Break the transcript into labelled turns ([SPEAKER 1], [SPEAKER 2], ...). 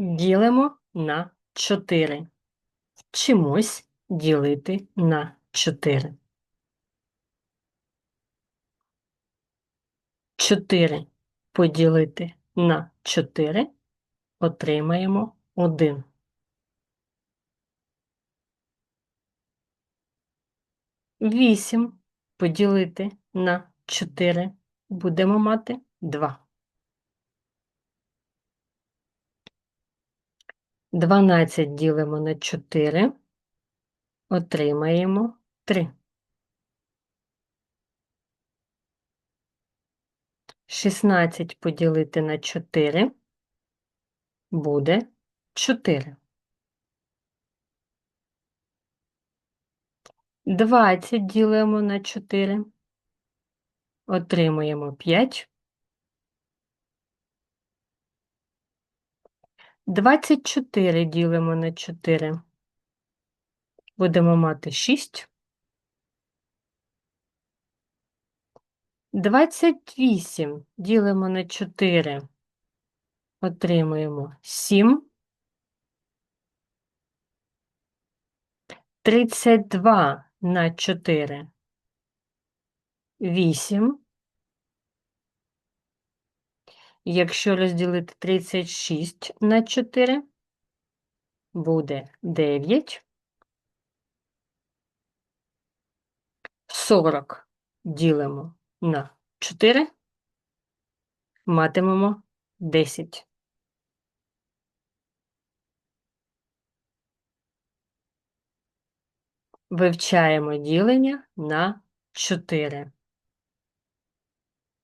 [SPEAKER 1] Ділимо на 4. Вчимось ділити на 4. 4 поділити на 4 отримаємо 1. Вісім поділити на 4 будемо мати 2. 12 ділимо на 4, отримаємо 3. 16 поділити на 4 буде 4. 20 ділимо на 4, отримуємо 5. 24 ділимо на 4, будемо мати 6. 28 ділимо на 4, отримуємо 7. 32 на 4 8. Якщо розділити 36 на 4, буде 9. 40 ділимо на 4, матимемо 10. Вивчаємо ділення на 4.